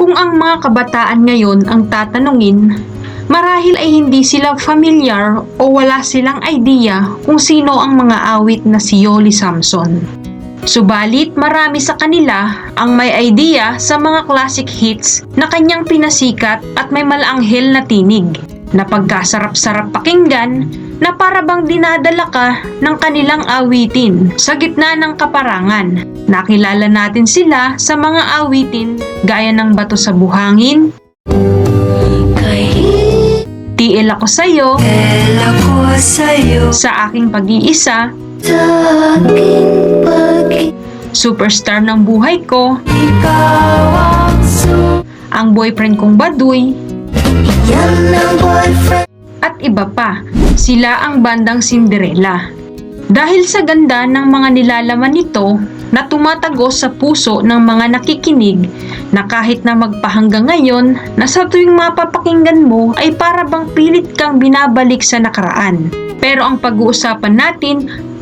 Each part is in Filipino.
Kung ang mga kabataan ngayon ang tatanungin, marahil ay hindi sila familiar o wala silang idea kung sino ang mga awit na si Yoli Samson. Subalit marami sa kanila ang may idea sa mga classic hits na kanyang pinasikat at may malanghel na tinig na pagkasarap-sarap pakinggan na para bang dinadala ka ng kanilang awitin sa gitna ng kaparangan. Nakilala natin sila sa mga awitin gaya ng Bato sa Buhangin, TL ako sa'yo, ako sa'yo sa aking pag-iisa, Taging pag superstar ng buhay ko, ikaw ang ang boyfriend kong baduy, Yan ang boyfriend at iba pa. Sila ang bandang Cinderella. Dahil sa ganda ng mga nilalaman nito na tumatagos sa puso ng mga nakikinig na kahit na magpahanggang ngayon na sa tuwing mapapakinggan mo ay para bang pilit kang binabalik sa nakaraan. Pero ang pag-uusapan natin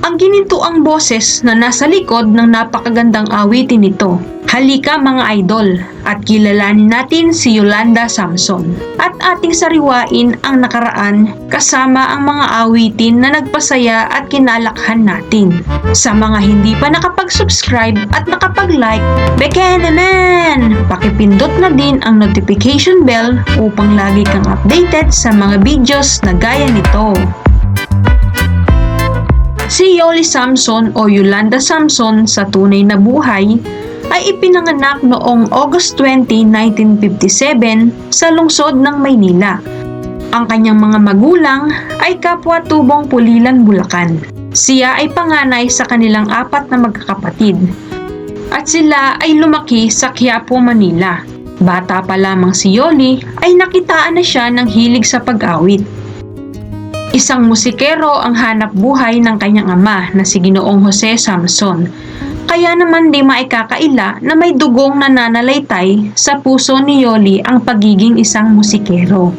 ang ginintuang boses na nasa likod ng napakagandang awitin nito. Halika mga idol at kilalanin natin si Yolanda Samson at ating sariwain ang nakaraan kasama ang mga awitin na nagpasaya at kinalakhan natin. Sa mga hindi pa nakapag-subscribe at nakapag-like, beke naman! Pakipindot na din ang notification bell upang lagi kang updated sa mga videos na gaya nito. Si Yoli Samson o Yolanda Samson sa tunay na buhay ay ipinanganak noong August 20, 1957 sa lungsod ng Maynila. Ang kanyang mga magulang ay kapwa tubong Pulilan, Bulacan. Siya ay panganay sa kanilang apat na magkakapatid. At sila ay lumaki sa Quiapo, Manila. Bata pa lamang si Yoli ay nakitaan na siya ng hilig sa pag-awit. Isang musikero ang hanap buhay ng kanyang ama na si Ginoong Jose Samson. Kaya naman di maikakaila na may dugong nananalaytay sa puso ni Yoli ang pagiging isang musikero.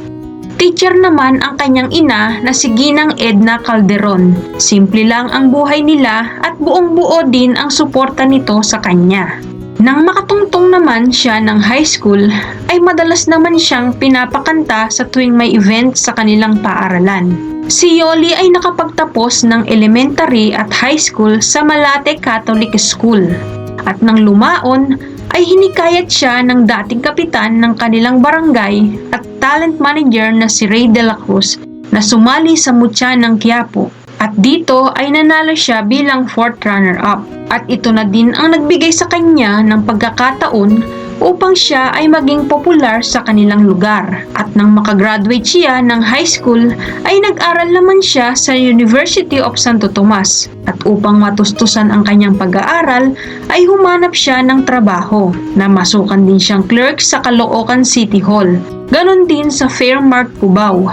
Teacher naman ang kanyang ina na si Ginang Edna Calderon. Simple lang ang buhay nila at buong buo din ang suporta nito sa kanya. Nang makatungtong naman siya ng high school, ay madalas naman siyang pinapakanta sa tuwing may event sa kanilang paaralan. Si Yoli ay nakapagtapos ng elementary at high school sa Malate Catholic School. At nang lumaon, ay hinikayat siya ng dating kapitan ng kanilang barangay at talent manager na si Ray De La Cruz na sumali sa Mutya ng Quiapo. At dito ay nanalo siya bilang fourth runner-up. At ito na din ang nagbigay sa kanya ng pagkakataon upang siya ay maging popular sa kanilang lugar. At nang makagraduate siya ng high school, ay nag-aral naman siya sa University of Santo Tomas. At upang matustusan ang kanyang pag-aaral, ay humanap siya ng trabaho na masukan din siyang clerk sa Caloocan City Hall. Ganon din sa Fairmark Cubao.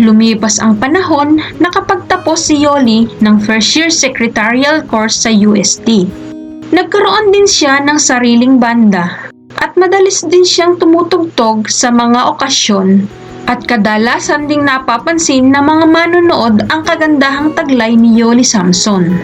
Lumipas ang panahon, nakapagtapos si Yoli ng first year secretarial course sa UST. Nagkaroon din siya ng sariling banda at madalis din siyang tumutugtog sa mga okasyon at kadalasan ding napapansin ng mga manonood ang kagandahang taglay ni Yoli Samson.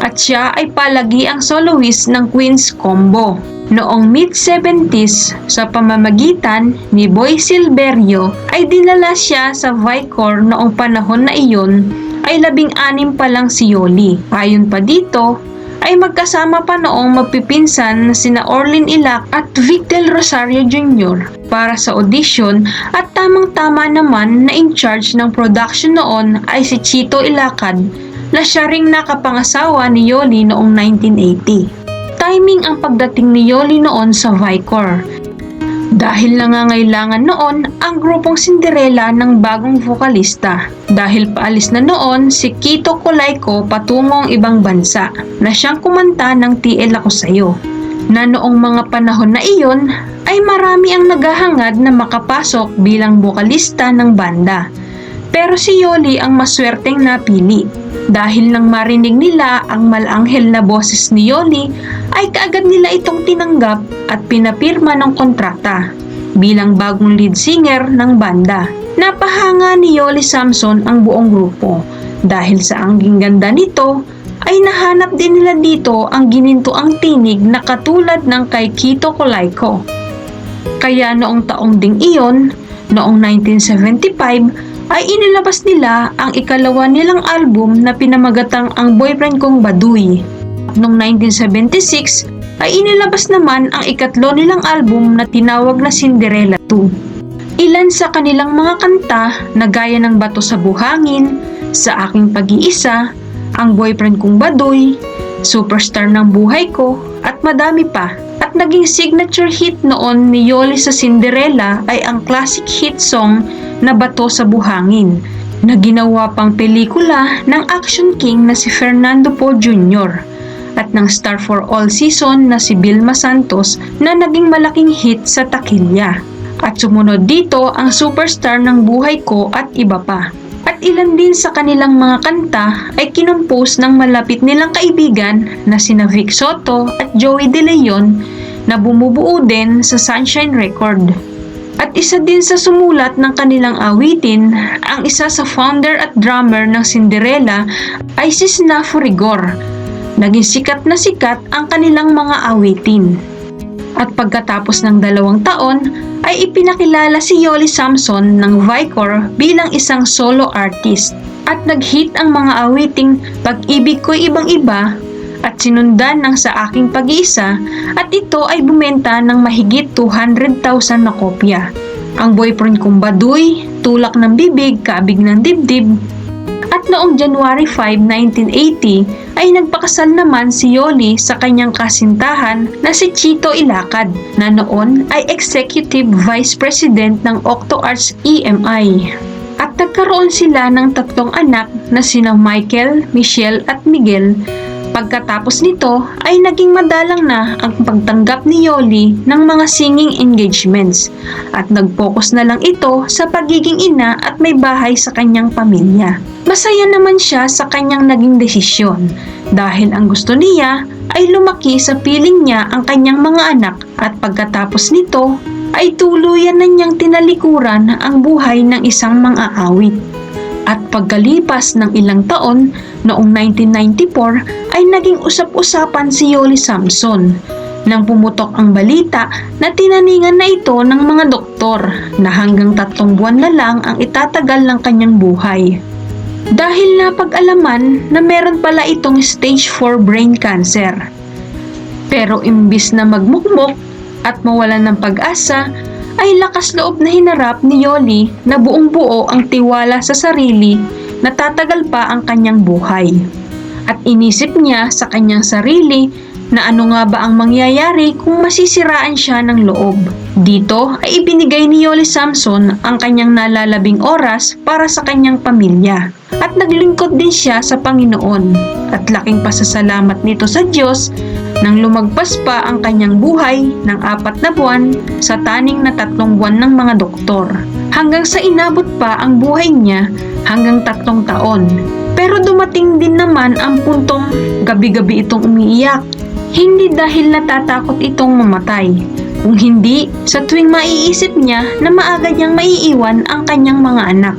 At siya ay palagi ang soloist ng Queen's Combo. Noong mid-70s, sa pamamagitan ni Boy Silverio, ay dinala siya sa Vicor noong panahon na iyon ay labing-anim pa lang si Yoli. Ayon pa dito, ay magkasama pa noong magpipinsan na sina Orlin Ilac at Vic Del Rosario Jr. para sa audition at tamang-tama naman na in charge ng production noon ay si Chito Ilacad na siya ring nakapangasawa ni Yoli noong 1980. Timing ang pagdating ni Yoli noon sa Vicor. Dahil nangangailangan noon ang grupong Cinderella ng bagong vokalista. Dahil paalis na noon si Kito Colayco patungong ibang bansa na siyang kumanta ng TL Ako Sa'yo. Na noong mga panahon na iyon ay marami ang naghahangad na makapasok bilang vokalista ng banda. Pero si Yoli ang maswerteng napili. Dahil nang marinig nila ang malanghel na boses ni Yoli, ay kaagad nila itong tinanggap at pinapirma ng kontrata bilang bagong lead singer ng banda. Napahanga ni Yoli Samson ang buong grupo dahil sa angging ganda nito ay nahanap din nila dito ang gininto ang tinig na katulad ng kay Kito Colayco. Kaya noong taong ding iyon, noong 1975, ay inilabas nila ang ikalawa nilang album na pinamagatang Ang Boyfriend Kong Baduy. Noong 1976, ay inilabas naman ang ikatlo nilang album na tinawag na Cinderella 2. Ilan sa kanilang mga kanta na gaya ng Bato sa Buhangin, Sa Aking Pag-iisa, Ang Boyfriend Kong Baduy, Superstar ng Buhay Ko, at madami pa. At naging signature hit noon ni Yoli sa Cinderella ay ang classic hit song na Bato sa Buhangin na ginawa pang pelikula ng action king na si Fernando Poe Jr. at ng star for all season na si Vilma Santos na naging malaking hit sa takilya. At sumunod dito ang superstar ng buhay ko at iba pa. At ilan din sa kanilang mga kanta ay kinumpos ng malapit nilang kaibigan na sina Vic Soto at Joey De Leon na bumubuo din sa Sunshine Record. At isa din sa sumulat ng kanilang awitin, ang isa sa founder at drummer ng Cinderella ay si Snafu Rigor. Naging sikat na sikat ang kanilang mga awitin. At pagkatapos ng dalawang taon, ay ipinakilala si Yoli Samson ng Vicor bilang isang solo artist. At nag-hit ang mga awiting Pag-ibig ko'y ibang-iba at sinundan ng sa aking pag-iisa at ito ay bumenta ng mahigit 200,000 na kopya. Ang boyfriend kong baduy, tulak ng bibig, kaabig ng dibdib, at noong January 5, 1980 ay nagpakasal naman si Yoli sa kanyang kasintahan na si Chito Ilacad na noon ay Executive Vice President ng OctoArts EMI. At nagkaroon sila ng tatlong anak na sina Michael, Michelle at Miguel Pagkatapos nito ay naging madalang na ang pagtanggap ni Yoli ng mga singing engagements at nag-focus na lang ito sa pagiging ina at may bahay sa kanyang pamilya. Masaya naman siya sa kanyang naging desisyon dahil ang gusto niya ay lumaki sa piling niya ang kanyang mga anak at pagkatapos nito ay tuluyan na niyang tinalikuran ang buhay ng isang mang-aawit. At pagkalipas ng ilang taon, noong 1994 ay naging usap-usapan si Yoli Samson nang pumutok ang balita na tinaningan na ito ng mga doktor na hanggang tatlong buwan na lang ang itatagal ng kanyang buhay. Dahil napag-alaman na meron pala itong stage 4 brain cancer. Pero imbis na magmukmok at mawalan ng pag-asa, ay lakas loob na hinarap ni Yoli na buong buo ang tiwala sa sarili na tatagal pa ang kanyang buhay. At inisip niya sa kanyang sarili na ano nga ba ang mangyayari kung masisiraan siya ng loob. Dito ay ibinigay ni Yoli Samson ang kanyang nalalabing oras para sa kanyang pamilya. At naglingkod din siya sa Panginoon. At laking pasasalamat nito sa Diyos nang lumagpas pa ang kanyang buhay ng apat na buwan sa taning na tatlong buwan ng mga doktor. Hanggang sa inabot pa ang buhay niya hanggang tatlong taon. Pero dumating din naman ang puntong gabi-gabi itong umiiyak. Hindi dahil natatakot itong mamatay. Kung hindi, sa tuwing maiisip niya na maaga niyang maiiwan ang kanyang mga anak.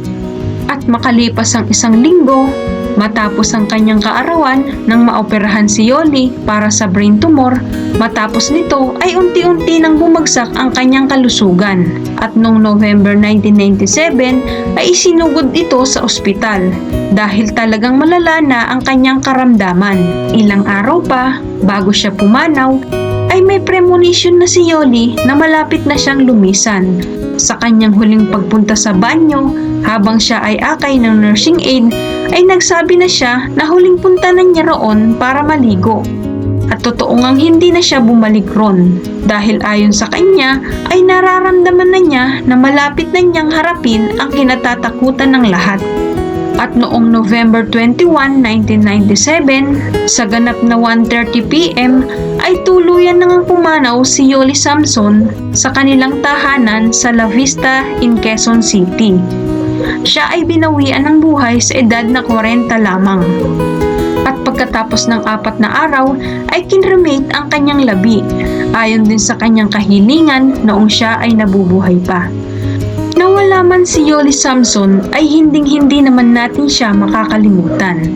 At makalipas ang isang linggo, Matapos ang kanyang kaarawan nang maoperahan si Yoli para sa brain tumor, matapos nito ay unti-unti nang bumagsak ang kanyang kalusugan. At noong November 1997 ay isinugod ito sa ospital dahil talagang malala na ang kanyang karamdaman. Ilang araw pa, bago siya pumanaw, ay may premonition na si Yoli na malapit na siyang lumisan. Sa kanyang huling pagpunta sa banyo, habang siya ay akay ng nursing aid, ay nagsabi na siya na huling punta na niya roon para maligo. At totoo ngang hindi na siya bumalik ron dahil ayon sa kanya ay nararamdaman na niya na malapit na niyang harapin ang kinatatakutan ng lahat. At noong November 21, 1997, sa ganap na 1.30pm ay tuluyan nang pumanaw si Yoli Samson sa kanilang tahanan sa La Vista in Quezon City. Siya ay binawian ng buhay sa edad na 40 lamang. At pagkatapos ng apat na araw ay kinremate ang kanyang labi ayon din sa kanyang kahilingan noong siya ay nabubuhay pa. Nawala man si Yoli Samson ay hinding-hindi naman natin siya makakalimutan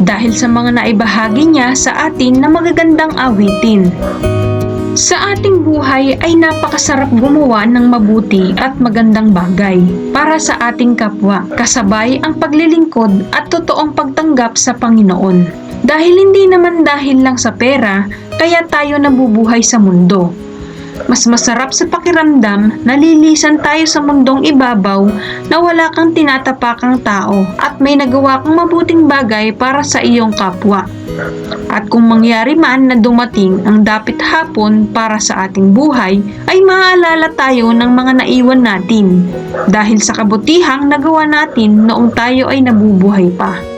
dahil sa mga naibahagi niya sa atin na magagandang awitin. Sa ating buhay ay napakasarap gumawa ng mabuti at magandang bagay para sa ating kapwa, kasabay ang paglilingkod at totoong pagtanggap sa Panginoon. Dahil hindi naman dahil lang sa pera, kaya tayo nabubuhay sa mundo. Mas masarap sa pakiramdam, nalilisan tayo sa mundong ibabaw na wala kang tinatapakang tao at may nagawa kang mabuting bagay para sa iyong kapwa. At kung mangyari man na dumating ang dapit hapon para sa ating buhay, ay maaalala tayo ng mga naiwan natin dahil sa kabutihang nagawa natin noong tayo ay nabubuhay pa.